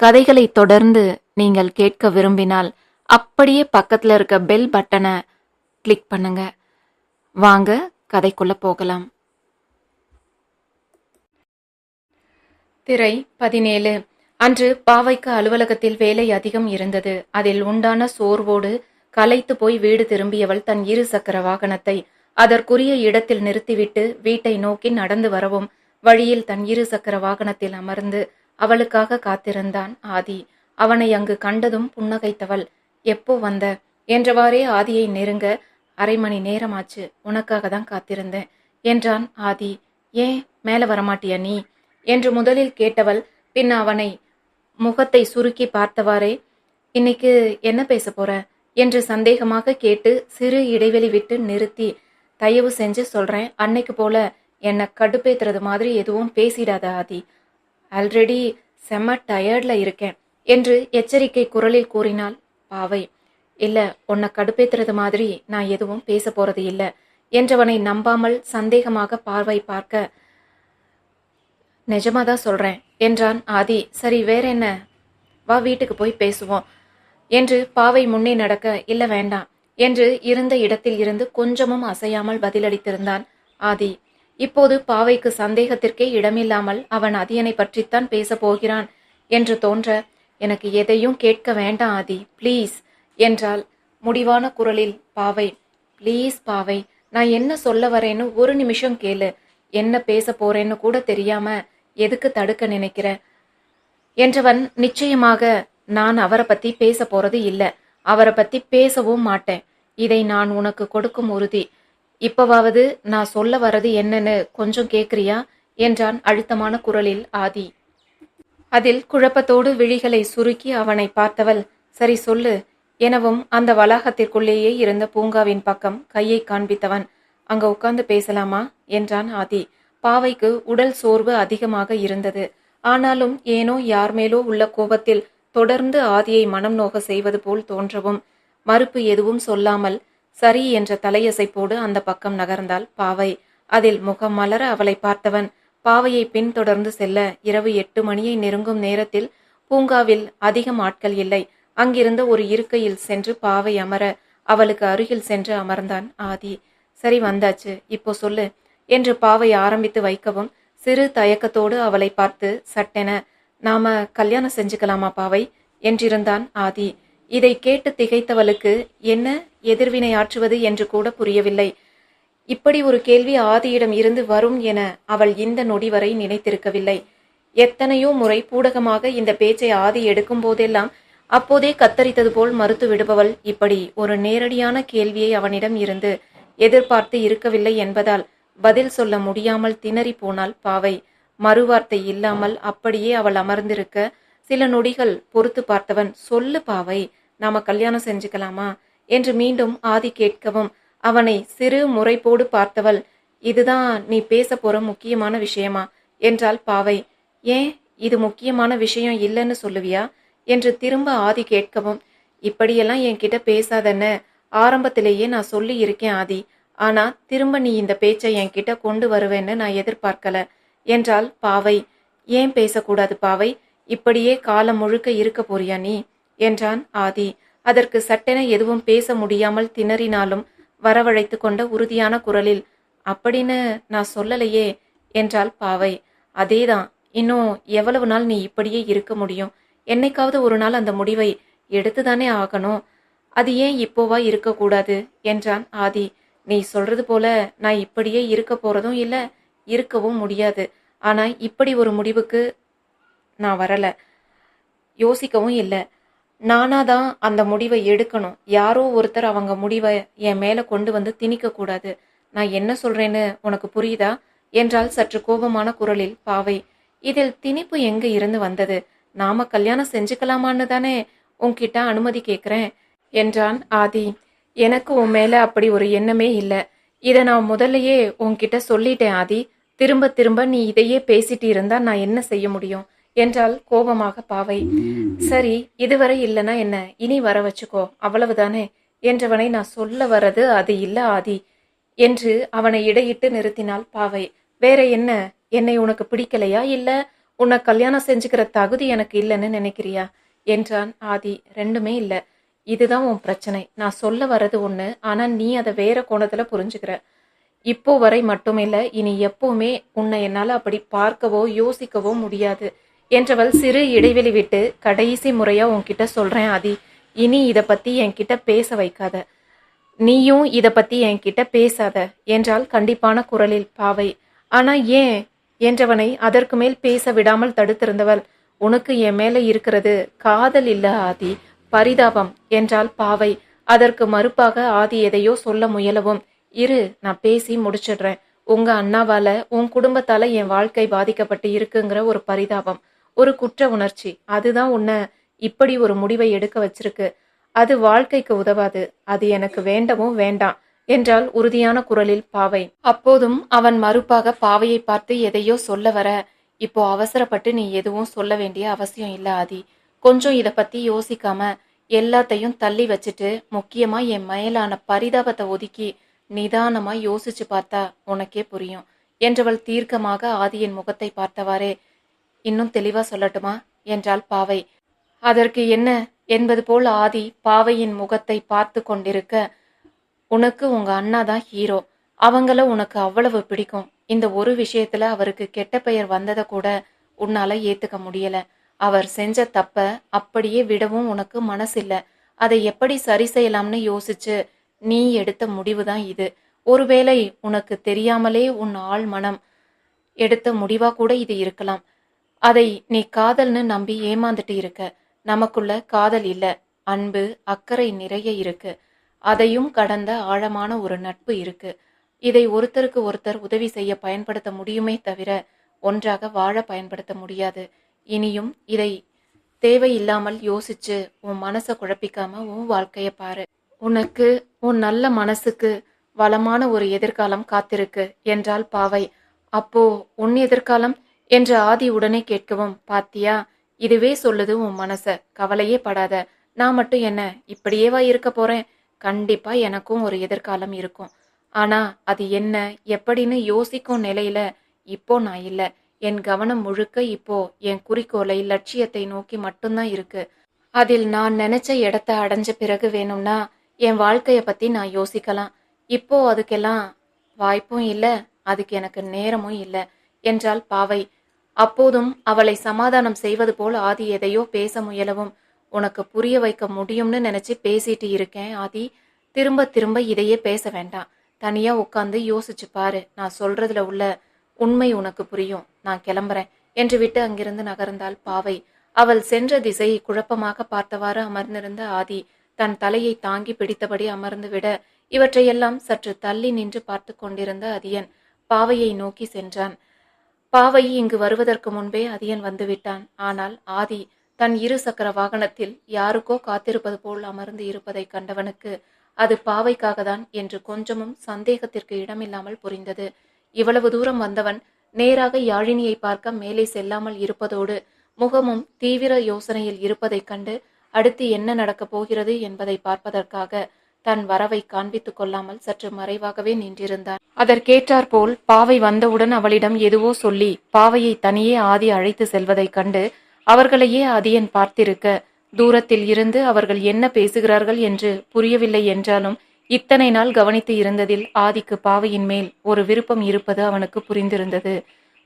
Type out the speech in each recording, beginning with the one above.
கதைகளை தொடர்ந்து நீங்கள் கேட்க விரும்பினால் அப்படியே பக்கத்தில் இருக்க பெல் பட்டனை கிளிக் பண்ணுங்க. வாங்க கதைக்குள்ள போகலாம். திரை பதினேழு. அன்று பாவைக்கு அலுவலகத்தில் வேலை அதிகம் இருந்தது. அதில் உண்டான சோர்வோடு கலைத்து போய் வீடு திரும்பியவள் தன் இரு சக்கர வாகனத்தை அதற்குரிய இடத்தில் நிறுத்திவிட்டு வீட்டை நோக்கி நடந்து வரவும் வழியில் தன் இரு சக்கர வாகனத்தில் அமர்ந்து அவளுக்காக காத்திருந்தான் ஆதி. அவனை அங்கு கண்டதும் புன்னகைத்தவள் எப்போ வந்த? என்றவாறே ஆதியை நெருங்க அரை மணி நேரமாச்சு உனக்காக தான் காத்திருந்தேன் என்றான் ஆதி. ஏன் மேலே வரமாட்டியா நீ? என்று முதலில் கேட்டவள் பின் அவனை முகத்தை சுருக்கி பார்த்தவாறே இன்னைக்கு என்ன பேச போற? என்று சந்தேகமாக கேட்டு சிறு இடைவெளி விட்டு நிறுத்தி தயவு செஞ்சு சொல்றேன் அன்னைக்கு போல என்னை கடுப்பேத்துறது மாதிரி எதுவும் பேசிடாத ஆதி. ஆல்ரெடி செம்ம டயர்டில் இருக்கேன் என்று எச்சரிக்கை குரலில் கூறினாள் பாவை. இல்லை உன்னை கடுப்பேத்துறது மாதிரி நான் எதுவும் பேச போறது இல்லை என்றவனை நம்பாமல் சந்தேகமாக பார்வை பார்க்க நிஜமாக தான் சொல்கிறேன் என்றான் ஆதி. சரி வேற என்ன? வா வீட்டுக்கு போய் பேசுவோம் என்று பாவை முன்னே நடக்க இல்லை வேண்டாம் என்று இருந்த இடத்தில் இருந்து கொஞ்சமும் அசையாமல் பதிலளித்திருந்தான் ஆதி. இப்போது பாவைக்கு சந்தேகத்திற்கே இடமில்லாமல் அவன் அதியனை பற்றித்தான் பேசப் போகிறான் என்று தோன்ற எனக்கு எதையும் கேட்க வேண்டாம் ஆதி. ப்ளீஸ் என்றால் முடிவான குரலில் பாவை ப்ளீஸ் பாவை நான் என்ன சொல்ல வரேன்னு ஒரு நிமிஷம் கேளு. என்ன பேச போறேன்னு கூட தெரியாம எதுக்கு தடுக்க நினைக்கிற? என்றவன் நிச்சயமாக நான் அவரை பத்தி பேச போறது இல்லை. அவரை பத்தி பேசவும் மாட்டேன். இதை நான் உனக்கு கொடுக்கும் உறுதி. இப்பவாவது நான் சொல்ல வர்றது என்னன்னு கொஞ்சம் கேக்குறியா? என்றான் அழுத்தமான குரலில் ஆதி. அதில் குழப்பத்தோடு விழிகளை சுருக்கி அவனை பார்த்தவள் சரி சொல்லு எனவும் அந்த வளாகத்திற்குள்ளேயே இருந்த பூங்காவின் பக்கம் கையை காண்பித்தவன் அங்க உட்கார்ந்து பேசலாமா? என்றான் ஆதி. பாவைக்கு உடல் சோர்வு அதிகமாக இருந்தது. ஆனாலும் ஏனோ யார் மேலோ உள்ள கோபத்தில் தொடர்ந்து ஆதியை மனம் நோக செய்வது போல் தோன்றவும் மறுப்பு எதுவும் சொல்லாமல் சரி என்ற தலையசைப்போடு அந்த பக்கம் நகர்ந்தாள் பாவை. அதில் முகம் மலர அவளை பார்த்தவன். பாவையை பின்தொடர்ந்து செல்ல இரவு எட்டு மணியை நெருங்கும் நேரத்தில் பூங்காவில் அதிகம் ஆட்கள் இல்லை. அங்கிருந்த ஒரு இருக்கையில் சென்று பாவை அமர அவளுக்கு அருகில் சென்று அமர்ந்தான் ஆதி. சரி வந்தாச்சு இப்போ சொல்லு என்று பாவை ஆரம்பித்து வைக்கவும் சிறு தயக்கத்தோடு அவளை பார்த்து சட்டென நாம கல்யாணம் செஞ்சுக்கலாமா பாவை? என்றிருந்தான் ஆதி. இதை கேட்டு திகைத்தவளுக்கு என்ன எதிர்வினை ஆற்றுவது என்று கூட புரியவில்லை. இப்படி ஒரு கேள்வி ஆதியிடம் இருந்து வரும் என அவள் இந்த நொடி வரை நினைத்திருக்கவில்லை. எத்தனையோ முறை பூடகமாக இந்த பேச்சை ஆதி எடுக்கும் போதெல்லாம் அப்போதே கத்தரித்தது போல் மறுத்து விடுபவள் இப்படி ஒரு நேரடியான கேள்வியை அவனிடம் இருந்து எதிர்பார்த்து இருக்கவில்லை என்பதால் பதில் சொல்ல முடியாமல் திணறி போனால் பாவை. மறுவார்த்தை இல்லாமல் அப்படியே அவள் அமர்ந்திருக்க சில நொடிகள் பொறுத்து பார்த்தவன் சொல்லு பாவை நாம கல்யாணம் செஞ்சுக்கலாமா? என்று மீண்டும் ஆதி கேட்கவும் அவனை சிறு முறைப்போடு பார்த்தவள் இதுதான் நீ பேச போற முக்கியமான விஷயமா? என்றாள் பாவை. ஏன் இது முக்கியமான விஷயம் இல்லைன்னு சொல்லுவியா? என்று திரும்ப ஆதி கேட்கவும் இப்படியெல்லாம் என்கிட்ட பேசாதன்னு ஆரம்பத்திலேயே நான் சொல்லி இருக்கேன் ஆதி. ஆனா திரும்ப நீ இந்த பேச்சை என்கிட்ட கொண்டு வருவேன்னு நான் எதிர்பார்க்கல என்றால் பாவை. ஏன் பேசக்கூடாது பாவை? இப்படியே காலம் முழுக்க இருக்க போறியா நீ? என்றான் ஆதி. அதற்கு சட்டென எதுவும் பேச முடியாமல் திணறினாலும் வரவழைத்து கொண்ட உறுதியான குரலில் அப்படின்னு நான் சொல்லலையே என்றாள் பாவை. அதேதான். இன்னும் எவ்வளவு நாள் நீ இப்படியே இருக்க முடியும்? என்னைக்காவது ஒரு நாள் அந்த முடிவை எடுத்துதானே ஆகணும்? அது ஏன் இப்போவா இருக்கக்கூடாது? என்றான் ஆதி. நீ சொல்றது போல நான் இப்படியே இருக்க போறதும் இல்ல இருக்கவும் முடியாது. ஆனா இப்படி ஒரு முடிவுக்கு நான் வரல. யோசிக்கவும் இல்லை. நானா தான் அந்த முடிவை எடுக்கணும். யாரோ ஒருத்தர் அவங்க முடிவை என் மேல கொண்டு வந்து திணிக்க கூடாது. நான் என்ன சொல்றேன்னு உனக்கு புரியுதா? என்றால் சற்று கோபமான குரலில் பாவை. இதில் திணிப்பு எங்க இருந்து வந்தது? நாம கல்யாணம் செஞ்சுக்கலாமான்னு தானே உன்கிட்ட அனுமதி கேட்குறேன் என்றான் ஆதி. எனக்கு உன் மேல அப்படி ஒரு எண்ணமே இல்லை. இதை நான் முதல்லயே உன்கிட்ட சொல்லிட்டேன் ஆதி. திரும்ப திரும்ப நீ இதையே பேசிட்டு இருந்தா நான் என்ன செய்ய முடியும்? என்றால் கோபமாக பாவை. சரி இதுவரை இல்லைன்னா என்ன? இனி வர வச்சுக்கோ. அவ்வளவுதானே? என்றவனை நான் சொல்ல வர்றது அது இல்ல ஆதி என்று அவனை இடையிட்டு நிறுத்தினாள் பாவை. வேற என்ன? என்னை உனக்கு பிடிக்கலையா இல்ல உன்னை கல்யாணம் செஞ்சுக்கிற தகுதி எனக்கு இல்லைன்னு நினைக்கிறியா? என்றான் ஆதி. ரெண்டுமே இல்ல. இதுதான் உன் பிரச்சனை. நான் சொல்ல வர்றது ஒண்ணு ஆனா நீ அதை வேற கோணத்துல புரிஞ்சுக்கிற. இப்போ வரை மட்டுமில்ல இனி எப்பவுமே உன்னை என்னால் அப்படி பார்க்கவோ யோசிக்கவோ முடியாது. என்றவள் சிறு இடைவெளி விட்டு கடைசி முறையா உன்கிட்ட சொல்றேன் ஆதி. இனி இத பத்தி என்கிட்ட பேச வைக்காத. நீயும் இத பத்தி என்கிட்ட பேசாத என்றால் கண்டிப்பான குரலில் பாவை. ஆனா ஏன்? என்றவனை அதற்கு மேல் பேச விடாமல் தடுத்திருந்தவள். உனக்கு என் மேல இருக்கிறது காதல் இல்ல ஆதி. பரிதாபம் என்றால் பாவை. அதற்கு மறுப்பாக ஆதி எதையோ சொல்ல முயலவும். இரு நான் பேசி முடிச்சிடுறேன். உங்க அண்ணாவால உன் குடும்பத்தால என் வாழ்க்கை பாதிக்கப்பட்டு இருக்குங்கிற ஒரு பரிதாபம். ஒரு குற்ற உணர்ச்சி. அதுதான் உன்னை இப்படி ஒரு முடிவை எடுக்க வச்சிருக்கு. அது வாழ்க்கைக்கு உதவாது. அது எனக்கு வேண்டவும் வேண்டாம் என்றால் உறுதியான குரலில் பாவை. அப்போதும் அவன் மறுப்பாக பாவையை பார்த்து எதையோ சொல்ல வர இப்போ அவசரப்பட்டு நீ எதுவும் சொல்ல வேண்டிய அவசியம் இல்ல ஆதி. கொஞ்சம் இதை பத்தி யோசிக்காம எல்லாத்தையும் தள்ளி வச்சுட்டு முக்கியமா என் மேலான பரிதாபத்தை ஒதுக்கி நிதானமா யோசிச்சு பார்த்தா உனக்கே புரியும் என்றவள் தீர்க்கமாக ஆதியின் முகத்தை பார்த்தவாறே இன்னும் தெளிவா சொல்லட்டுமா? என்றாள் பாவை. அதற்கு என்ன என்பது போல் ஆதி பாவையின் முகத்தை பார்த்து கொண்டிருக்க உனக்கு உங்க அண்ணா தான் ஹீரோ அவங்கள உனக்கு அவ்வளவு பிடிக்கும். இந்த ஒரு விஷயத்துல அவருக்கு கெட்ட பெயர் வந்ததை கூட உன்னால ஏத்துக்க முடியல. அவர் செஞ்ச தப்ப அப்படியே விடவும் உனக்கு மனசில்ல. அதை எப்படி சரி செய்யலாம்னு யோசிச்சு நீ எடுத்த முடிவு தான் இது. ஒருவேளை உனக்கு தெரியாமலே உன் ஆள் மனம் எடுத்த முடிவா கூட இது இருக்கலாம். அதை நீ காதல்னு நம்பி ஏமாந்துட்டு இருக்க நமக்குள்ள காதல் இல்ல. அன்பு அக்கறை நிறைய இருக்கு. அதையும் கடந்த ஆழமான ஒரு நட்பு இருக்கு. இதை ஒருத்தருக்கு ஒருத்தர் உதவி செய்ய பயன்படுத்த முடியுமே தவிர ஒன்றாக வாழ பயன்படுத்த முடியாது. இனியும் இதை தேவையில்லாமல் யோசிச்சு உன் மனசை குழப்பிக்காம உன் வாழ்க்கைய பாரு. உனக்கு உன் நல்ல மனசுக்கு வளமான ஒரு எதிர்காலம் காத்திருக்கு என்றாள் பாவை. அப்போ உன் எதிர்காலம் என்று ஆதி உடனே கேட்கவும் பாத்தியா இதுவே சொல்லுது உன் மனச. கவலையே படாத. நான் மட்டும் என்ன இப்படியேவா இருக்க போறேன்? கண்டிப்பா எனக்கும் ஒரு எதிர்காலம் இருக்கும். ஆனா அது என்ன எப்படின்னு யோசிக்கும் நிலையில இப்போ நான் இல்ல. என் கவனம் முழுக்க இப்போ என் குறிக்கோளை லட்சியத்தை நோக்கி மட்டும்தான் இருக்கு. அதில் நான் நினைச்ச இடத்த அடைஞ்ச பிறகு வேணும்னா என் வாழ்க்கைய பத்தி நான் யோசிக்கலாம். இப்போ அதுக்கெல்லாம் வாய்ப்பும் இல்லை அதுக்கு எனக்கு நேரமும் இல்லை என்றால் பாவை. அப்போதும் அவளை சமாதானம் செய்வது போல் ஆதி எதையோ பேச முயலவும். உனக்கு புரிய வைக்க முடியும்னு நினைச்சு பேசிட்டு இருக்கேன் ஆதி. திரும்ப திரும்ப இதையே பேச வேண்டாம். தனியா உட்காந்து யோசிச்சு பாரு. நான் சொல்றதுல உள்ள உண்மை உனக்கு புரியும். நான் கிளம்புறேன் என்று விட்டு அங்கிருந்து நகர்ந்தாள் பாவை. அவள் சென்ற திசையை குழப்பமாக பார்த்தவாறு அமர்ந்திருந்த ஆதி தன் தலையை தாங்கி பிடித்தபடி அமர்ந்து விட இவற்றையெல்லாம் சற்று தள்ளி நின்று பார்த்து கொண்டிருந்த அதியன் பாவையை நோக்கி சென்றான். பாவை இங்கு வருவதற்கு முன்பே அதியன் வந்துவிட்டான். ஆனால் ஆதி தன் இரு சக்கர வாகனத்தில் யாருக்கோ காத்திருப்பது போல் அமர்ந்து இருப்பதை கண்டவனுக்கு அது பாவைக்காக தான் என்று கொஞ்சமும் சந்தேகத்திற்கு இடமில்லாமல் புரிந்தது. இவ்வளவு தூரம் வந்தவன் நேராக யாழினியை பார்க்க மேலே செல்லாமல் இருப்பதோடு முகமும் தீவிர யோசனையில் இருப்பதைக் கண்டு அடுத்து என்ன நடக்கப் போகிறது என்பதை பார்ப்பதற்காக தன் வரவை காண்பித்துக் கொள்ளாமல் சற்று மறைவாகவே நின்றிருந்தான். அதற்கேற்றாற்போல் பாவை வந்தவுடன் அவளிடம் எதுவோ சொல்லி பாவையை தனியே ஆதி அழைத்து செல்வதைக் கண்டு அவர்களையே அதியன் பார்த்திருக்க தூரத்தில் இருந்து அவர்கள் என்ன பேசுகிறார்கள் என்று புரியவில்லை என்றாலும் இத்தனை நாள் கவனித்து இருந்ததில் ஆதிக்கு பாவையின் மேல் ஒரு விருப்பம் இருப்பது அவனுக்கு புரிந்திருந்தது.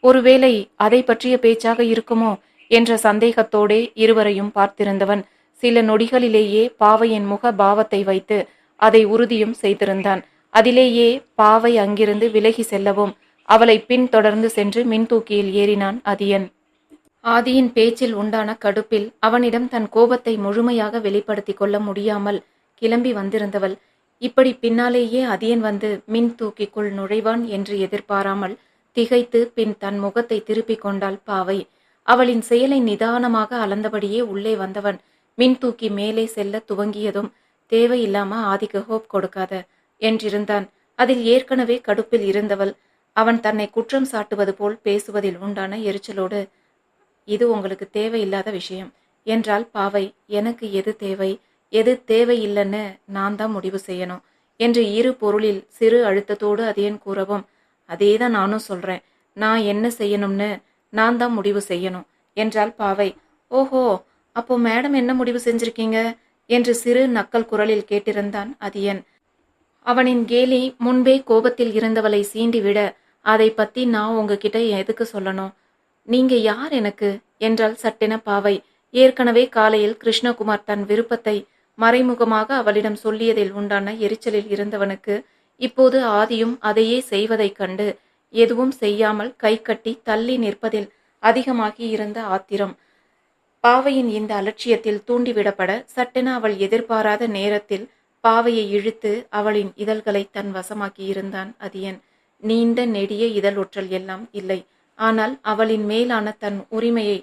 ஒருவேளை அதை பற்றிய பேச்சாக இருக்குமோ என்ற சந்தேகத்தோடே இருவரையும் பார்த்திருந்தவன் சில நொடிகளிலேயே பாவையின் முக பாவத்தை வைத்து அதை உறுதியும் செய்திருந்தான். அதிலேயே பாவை அங்கிருந்து விலகி செல்லவும் அவளை பின்தொடர்ந்து சென்று மின்தூக்கியில் ஏறினான் அதியன். ஆதியின் பேச்சில் உண்டான கடுப்பில் அவனிடம் தன் கோபத்தை முழுமையாக வெளிப்படுத்திக் கொள்ள முடியாமல் கிளம்பி வந்திருந்தவள். இப்படி பின்னாலேயே அதியன் வந்து மின் தூக்கிக்குள் நுழைவான் என்று எதிர்பாராமல் திகைத்து பின் தன் முகத்தை திருப்பிக் கொண்டாள் பாவை. அவளின் செயலை நிதானமாக அளந்தபடியே உள்ளே வந்தவன் மின் தூக்கி மேலே செல்ல துவங்கியதும் தேவையில்லாம ஆதிக்கு ஹோப் கொடுக்காத என்றிருந்தான். அதில் ஏற்கனவே கடுப்பில் இருந்தவள். அவன் தன்னை குற்றம் சாட்டுவது போல் பேசுவதில் உண்டான எரிச்சலோடு இது உங்களுக்கு தேவையில்லாத விஷயம். என்றால் பாவை எனக்கு எது தேவை? எது தேவையில்லைன்னு நான் தான் முடிவு செய்யணும் என்று இரு பொருளில் சிறு அழுத்தத்தோடு அதேன் கூறவும் அதே தான் நானும் சொல்றேன். நான் என்ன செய்யணும்னு நான் தான் முடிவு செய்யணும் என்றால் பாவை. ஓஹோ! அப்போ மேடம் என்ன முடிவு செஞ்சிருக்கீங்க? என்று சிறு நக்கல் குரலில் கேட்டிருந்தான் அதியன். அவனின் கேலி முன்பே கோபத்தில் இருந்தவளை சீண்டிவிட அதை பத்தி நான் உங்ககிட்ட எதுக்கு சொல்லணும்? நீங்க யார் எனக்கு? என்றால் சட்டென பாவை. ஏற்கனவே காலையில் கிருஷ்ணகுமார் தன் விருப்பத்தை மறைமுகமாக அவளிடம் சொல்லியதில் உண்டான எரிச்சலில் இருந்தவனுக்கு இப்போது ஆதியும் அதையே செய்வதைக் கண்டு எதுவும் செய்யாமல் கை கட்டி தள்ளி நிற்பதில் அதிகமாகி இருந்த ஆத்திரம். பாவையின் இந்த அலட்சியத்தில் தூண்டிவிடப்பட சட்டென அவள் எதிர்பாராத நேரத்தில் பாவையை இழுத்து அவளின் இதழ்களை தன் வசமாக்கி இருந்தான் அதியன். நீண்ட நெடிய இதழொற்றல் எல்லாம் இல்லை. ஆனால் அவளின் மேலான தன் உரிமையை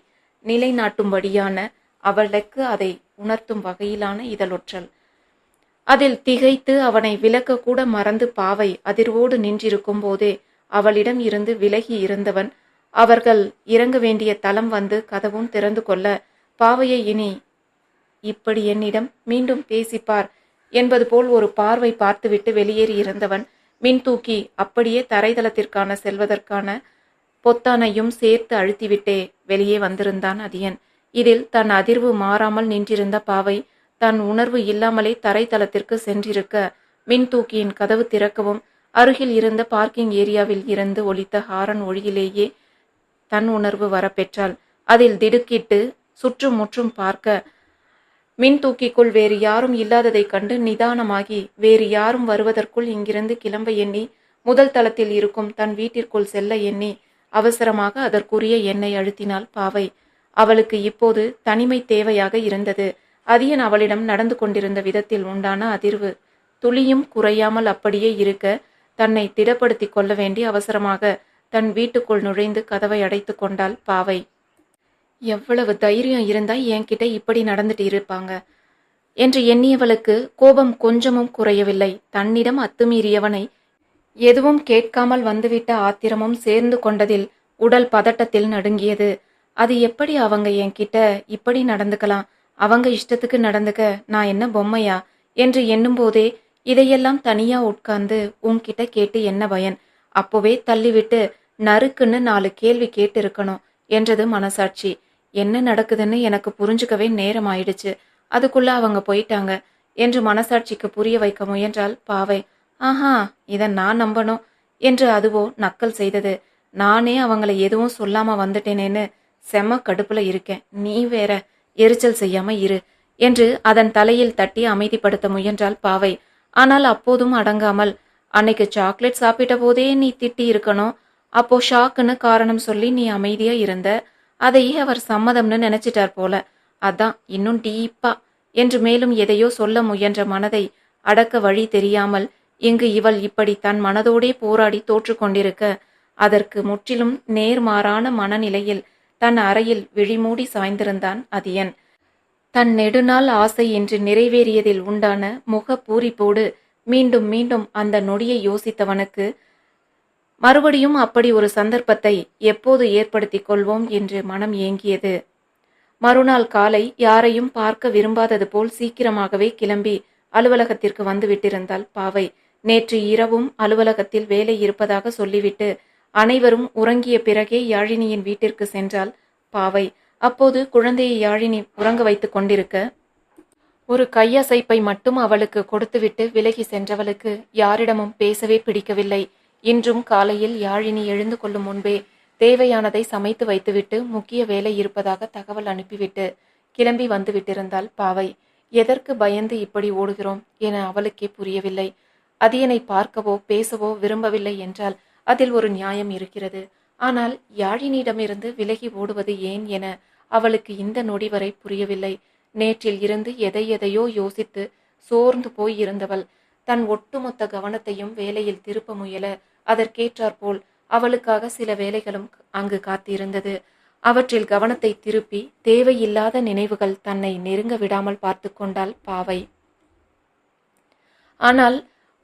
நிலைநாட்டும்படியான அவளுக்கு அதை உணர்த்தும் வகையிலான இதழொற்றல் அதில் திகைத்து அவனை விலக்க கூட மறந்து பாவை அதிர்வோடு நின்றிருக்கும் போதே அவளிடம் இருந்து விலகி இருந்தவன் அவர்கள் இறங்க வேண்டிய தலம் வந்து கதவும் திறந்து கொள்ள பாவையை இனி இப்படி என்னிடம் மீண்டும் பேசிப்பார் என்பது போல் ஒரு பார்வை பார்த்துவிட்டு வெளியேறி இருந்தவன் மின் தூக்கி அப்படியே தரைதளத்திற்கான செல்வதற்கான பொத்தானையும் சேர்த்து அழுத்திவிட்டே வெளியே வந்திருந்தான் அதியன் இதில் தன் அதிர்வு மாறாமல் நின்றிருந்த பாவை தன் உணர்வு இல்லாமலே தரைத்தளத்திற்கு சென்றிருக்க மின் தூக்கியின் கதவு திறக்கவும் அருகில் இருந்த பார்க்கிங் ஏரியாவில் இருந்து ஒலித்த ஹாரன் ஒளியிலேயே தன் உணர்வு வரப்பெற்றாள். அதில் திடுக்கிட்டு சுற்றும் முற்றும் பார்க்க. மின் தூக்கிக்குள் வேறு யாரும் இல்லாததைக் கண்டு நிதானமாகி வேறு யாரும் வருவதற்குள் இங்கிருந்து கிளம்ப எண்ணி முதல் தளத்தில் இருக்கும் தன் வீட்டிற்குள் செல்ல எண்ணி அவசரமாக அதற்குரிய எண்ணை அழுத்தினாள் பாவை. அவளுக்கு இப்போது தனிமை தேவையாக இருந்தது. அதியன் அவளிடம் நடந்து கொண்டிருந்த விதத்தில் உண்டான அதிர்வு. துளியும் குறையாமல் அப்படியே இருக்க தன்னை திடப்படுத்திக் கொள்ள வேண்டி அவசரமாக தன் வீட்டுக்குள் நுழைந்து கதவை அடைத்து கொண்டாள் பாவை. எவ்வளவு தைரியம் இருந்தா என்கிட்ட இப்படி நடந்துட்டு இருப்பாங்க என்று எண்ணியவளுக்கு கோபம் கொஞ்சமும் குறையவில்லை. தன்னிடம் அத்துமீறியவனை எதுவும் கேட்காமல் வந்துவிட்ட ஆத்திரமும் சேர்ந்து கொண்டதில் உடல் பதட்டத்தில் நடுங்கியது. அது எப்படி அவங்க என்கிட்ட இப்படி நடந்துக்கலாம்? அவங்க இஷ்டத்துக்கு நடந்துக்க நான் என்ன பொம்மையா? என்று எண்ணும்போதே இதையெல்லாம் தனியா உட்கார்ந்து உன்கிட்ட கேட்டு என்ன பயன்? அப்போவே தள்ளிவிட்டு நறுக்குன்னு நாலு கேள்வி கேட்டு இருக்கணும் என்றது மனசாட்சி. என்ன நடக்குதுன்னு எனக்கு புரிஞ்சுக்கவே நேரம் ஆயிடுச்சு அதுக்குள்ள அவங்க போயிட்டாங்க. என்று மனசாட்சிக்கு புரிய வைக்க முயன்றால் பாவை. ஆஹா இதை நான் நம்பணும் என்று அதுவோ நக்கல் செய்தது. நானே அவங்கள எதுவும் சொல்லாம வந்துட்டேனேன்னு செம்ம கடுப்புல இருக்கேன். நீ வேற எரிச்சல் செய்யாம இரு என்று அதன் தலையில் தட்டி அமைதிப்படுத்த முயன்றால் பாவை. ஆனால் அப்போதும் அடங்காமல் அன்னைக்கு சாக்லேட் சாப்பிட்ட போதே நீ திட்டி இருக்கணும் அப்போ ஷாக்குன்னு காரணம் சொல்லி நீ அமைதியா இருந்த. அதையே அவர் சம்மதம்னு நினைச்சிட்டார் போல. அதான் இன்னும் டீப்பா என்று மேலும் எதையோ சொல்ல முயன்ற மனதை அடக்க வழி தெரியாமல் இங்கு இவள் இப்படி தன் மனதோடே போராடி தோற்று கொண்டிருக்க அதற்கு முற்றிலும் நேர்மாறான மனநிலையில் தன் அறையில் விழிமூடி சாய்ந்திருந்தான் அதியன். தன் நெடுநாள் ஆசை என்று நிறைவேறியதில் உண்டான முக பூரிப்போடு மீண்டும் மீண்டும் அந்த நொடியை யோசித்தவனுக்கு மறுபடியும் அப்படி ஒரு சந்தர்ப்பத்தை எப்போது ஏற்படுத்திக் கொள்வோம் என்று மனம் ஏங்கியது. மறுநாள் காலை யாரையும் பார்க்க விரும்பாதது போல் சீக்கிரமாகவே கிளம்பி அலுவலகத்திற்கு வந்துவிட்டிருந்தால் பாவை. நேற்று இரவும் அலுவலகத்தில் வேலை இருப்பதாக சொல்லிவிட்டு அனைவரும் உறங்கிய பிறகே யாழினியின் வீட்டிற்கு சென்றால் பாவை. அப்போது குழந்தையை யாழினி உறங்க வைத்துக் கொண்டிருக்க ஒரு கையசைப்பை மட்டும் அவளுக்கு கொடுத்துவிட்டு விலகி சென்றவளுக்கு யாரிடமும் பேசவே பிடிக்கவில்லை. இன்றும் காலையில் யாழினி எழுந்து கொள்ளும் முன்பே தேவையானதை சமைத்து வைத்துவிட்டு முக்கிய வேலை இருப்பதாக தகவல் அனுப்பிவிட்டு கிளம்பி வந்துவிட்டிருந்தால் பாவை. எதற்கு பயந்து இப்படி ஓடுகிறோம்? என அவளுக்கே புரியவில்லை. அதியனை பார்க்கவோ பேசவோ விரும்பவில்லை என்றால் அதில் ஒரு நியாயம் இருக்கிறது. ஆனால் யாழினியிடமிருந்து விலகி ஓடுவது ஏன் என அவளுக்கு இந்த நொடி வரை புரியவில்லை. நேற்றில் இருந்து எதை எதையோ யோசித்து சோர்ந்து போய் இருந்தவள். தன் ஒட்டுமொத்த கவனத்தையும் வேலையில் திருப்ப முயல அதற்கேற்றாற்போல் அவளுக்காக சில வேலைகளும் அங்கு காத்திருந்தது. அவற்றில் கவனத்தை திருப்பி தேவையில்லாத நினைவுகள் தன்னை நெருங்க விடாமல் பார்த்து கொண்டாள் பாவை. ஆனால்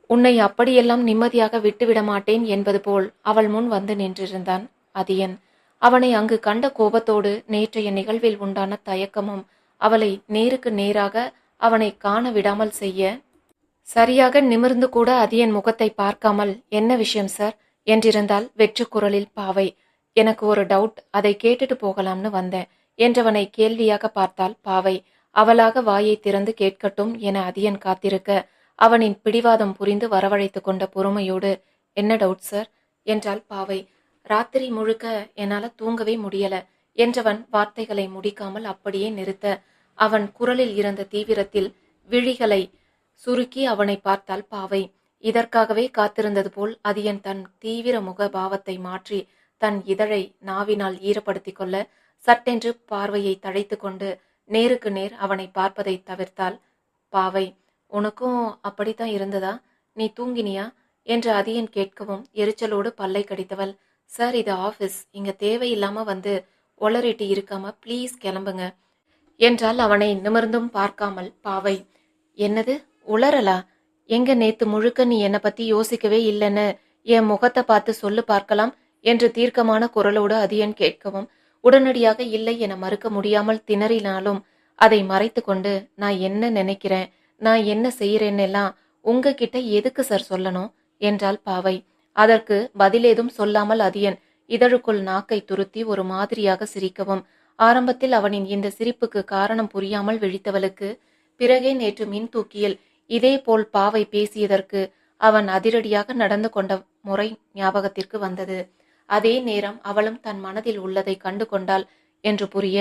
உன்னை அப்படியெல்லாம் நிம்மதியாக விட்டுவிட மாட்டேன் என்பது போல் அவள் முன் வந்து நின்றிருந்தான் அதியன். அவனை அங்கு கண்ட கோபத்தோடு நேற்றைய நிகழ்வில் உண்டான தயக்கமும் அவளை நேருக்கு நேராக அவனை காண விடாமல் செய்ய சரியாக நிமிர்ந்து கூட அது என் முகத்தை பார்க்காமல் என்ன விஷயம் சார்? என்றிருந்தால் வெற்று குரலில் பாவை. எனக்கு ஒரு டவுட் அதை கேட்டுட்டு போகலாம்னு வந்தேன். என்றவனை கேள்வியாக பார்த்தால் பாவை. அவளாக வாயை திறந்து கேட்கட்டும் என அதியன் காத்திருக்க அவனின் பிடிவாதம் புரிந்து வரவழைத்து கொண்ட பொறுமையோடு என்ன டவுட் சார்? என்றாள் பாவை. ராத்திரி முழுக்க என்னால தூங்கவே முடியல என்றவன் வார்த்தைகளை முடிக்காமல் அப்படியே நிறுத்த அவன் குரலில் இருந்த தீவிரத்தில் விழிகளை சுருக்கி அவனை பார்த்தால் பாவை இதற்காகவே காத்திருந்தது போல் அதியன் தன் தீவிர முக பாவத்தை மாற்றி தன் இதழை நாவினால் ஈரப்படுத்திக் கொள்ள சட்டென்று பார்வையை தழைத்து கொண்டு நேருக்கு நேர் அவனை பார்ப்பதை தவிர்த்தாள். பாவை உனக்கும் அப்படித்தான் இருந்ததா? நீ தூங்கினியா என்று அதியன் கேட்கவும் எரிச்சலோடு பல்லை கடித்தவள். சார் இது ஆஃபீஸ். இங்க தேவையில்லாம வந்து ஒளரிட்டு இருக்காம ப்ளீஸ் கிளம்புங்க என்றால் அவனை நிமிர்ந்தும் பார்க்காமல் பாவை என்னது? உளறலா? எங்க நேத்து முழுக்க நீ என்னை பத்தி யோசிக்கவே இல்லைன்னு என் முகத்தை பார்த்து சொல்லு பார்க்கலாம் என்று தீர்க்கமான குரலோடு அதியன் கேட்கவும் உடனடியாக இல்லை என மறுக்க முடியாமல் திணறினாலும் அதை மறைத்து கொண்டு நான் என்ன நினைக்கிறேன்? நான் என்ன செய்யறேன்னெல்லாம் உங்ககிட்ட எதுக்கு சார் சொல்லணும்? என்றாள் பாவை. அதற்கு பதிலேதும் சொல்லாமல் அதியன் இதழுக்குள் நாக்கை துருத்தி ஒரு மாதிரியாக சிரிக்கவும் ஆரம்பத்தில் அவனின் இந்த சிரிப்புக்கு காரணம் புரியாமல் விழித்தவளுக்கு பிறகே நேற்று மின் தூக்கியில் இதேபோல் பாவை பேசியதற்கு அவன் அதிரடியாக நடந்து கொண்ட முறை ஞாபகத்திற்கு வந்தது. அதே நேரம் அவளும் தன் மனதில் உள்ளதை கண்டு கொண்டாள் என்று புரிய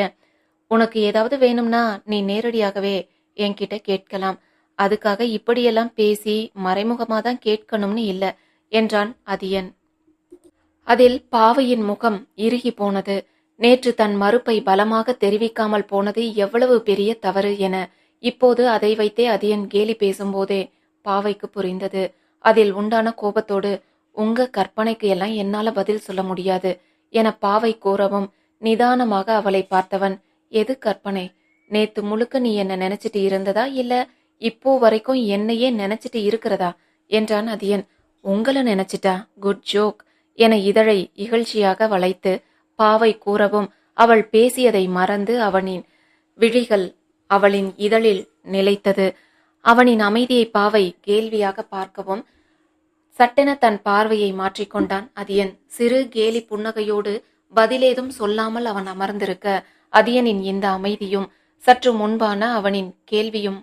உனக்கு ஏதாவது வேணும்னா நீ நேரடியாகவே என்கிட்ட கேட்கலாம். அதுக்காக இப்படியெல்லாம் பேசி மறைமுகமாக தான் கேட்கணும்னு இல்ல என்றான் அதியன். அதில் பாவையின் முகம் இறுகி போனது. நேற்று தன் மறுப்பை பலமாக தெரிவிக்காமல் போனது எவ்வளவு பெரிய தவறு என இப்போது அதை வைத்தே அதியன் கேலி பேசும்போதே பாவைக்கு புரிந்தது. அதில் உண்டான கோபத்தோடு உங்க கற்பனைக்கு எல்லாம் என்னால பதில் சொல்ல முடியாது என பாவை கூறவும் நிதானமாக அவளை பார்த்தவன் எது கற்பனை? நேத்து முழுக்க நீ என்ன நினைச்சிட்டு இருந்ததா? இல்ல இப்போ வரைக்கும் என்னையே நினைச்சிட்டு இருக்கிறதா? என்றான் அதியன். உங்களை நினைச்சிட்டா? குட் ஜோக் என இதழை இகழ்ச்சியாக வளைத்து பாவை கூறவும் அவள் பேசியதை மறந்து அவனின் விழிகள் அவளின் இதழில் நிலைத்தது. அவனின் அமைதியை பாவை கேள்வியாக பார்க்கவும் சட்டென தன் பார்வையை மாற்றிக்கொண்டான். அதியன் சிறு கேலி புன்னகையோடு பதிலேதும் சொல்லாமல் அவன் அமர்ந்திருக்க அதியனின் இந்த அமைதியும் சற்று முன்பான அவனின் கேள்வியும்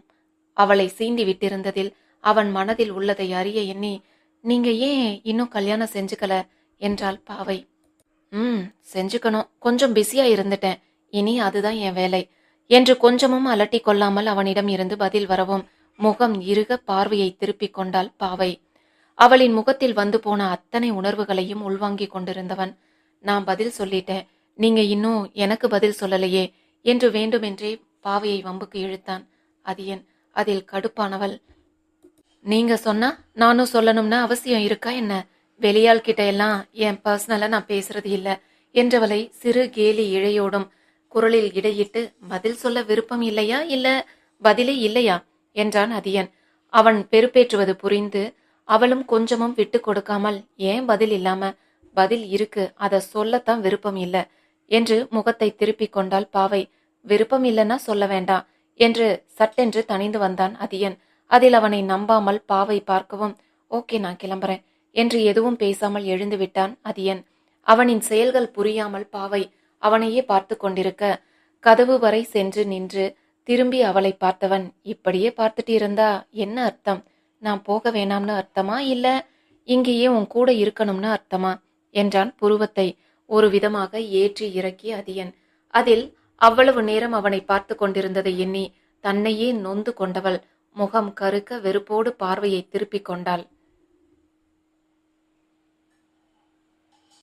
அவளை சீண்டி விட்டிருந்ததில் அவன் மனதில் உள்ளதை அறிய எண்ணி நீங்க ஏன் இன்னும் கல்யாணம் செஞ்சுக்கல? என்றாள் பாவை. ம் செஞ்சுக்கணும். கொஞ்சம் பிஸியா இருந்துட்டேன். இனி அதுதான் என் வேலை. என்று கொஞ்சமும் அலட்டி கொள்ளாமல் அவனிடம் இருந்து பதில் வரவும் முகம் இறுக பார்வையை திருப்பிக் கொண்டாள் பாவை. அவளின் முகத்தில் வந்து போன அத்தனை உணர்வுகளையும் உள்வாங்கிக் கொண்டிருந்தவன். நான் பதில் சொல்லிட்டேன். நீங்க இன்னும் எனக்கு பதில் சொல்லலையே என்று வேண்டுமென்றே பாவையை வம்புக்கு இழுத்தான். அதியன் அதில் கடுப்பானவள். நீங்க சொன்னா நானும் சொல்லணும்னு அவசியம் இருக்கா என்ன? வெளியாள் கிட்ட எல்லாம் என் பர்சனலா நான் பேசுறது இல்ல என்றவளை சிறு கேலி இழையோடும் குரலில் இடையிட்டு பதில் சொல்ல விருப்பம் இல்லையா? இல்ல பதிலே இல்லையா? என்றான் அதியன். அவன் பெருப்பேற்றுவது புரிந்து அவளும் கொஞ்சமும் விட்டு கொடுக்காமல் ஏன் பதில் இல்லாம பதில் இருக்கு அதை சொல்லத்தான் விருப்பம் இல்ல என்று முகத்தை திருப்பிக் கொண்டாள் பாவை. விருப்பம் இல்லைன்னா சொல்ல வேண்டாம் என்று சட்டென்று தணிந்து வந்தான் அதியன். அதில் அவனை நம்பாமல் பாவை பார்க்கவும் ஓகே நான் கிளம்புறேன் என்று எதுவும் பேசாமல் எழுந்து விட்டான் அதியன். அவனின் செயல்கள் புரியாமல் பாவை அவனையே பார்த்து கொண்டிருக்க கதவு வரை சென்று நின்று திரும்பி அவளை பார்த்தவன் இப்படியே பார்த்துட்டு இருந்தா என்ன அர்த்தம்? நான் போக வேணாம்னு அர்த்தமா இல்ல? இங்கேயே உன் கூட இருக்கணும்னு அர்த்தமா? என்றான் புருவத்தை ஒரு விதமாக ஏற்றி இறக்கி அதியன். அதில் அவ்வளவு நேரம் அவனை பார்த்து கொண்டிருந்ததை எண்ணி தன்னையே நொந்து கொண்டவள் முகம் கருக்க வெறுப்போடு பார்வையை திருப்பிக் கொண்டாள்.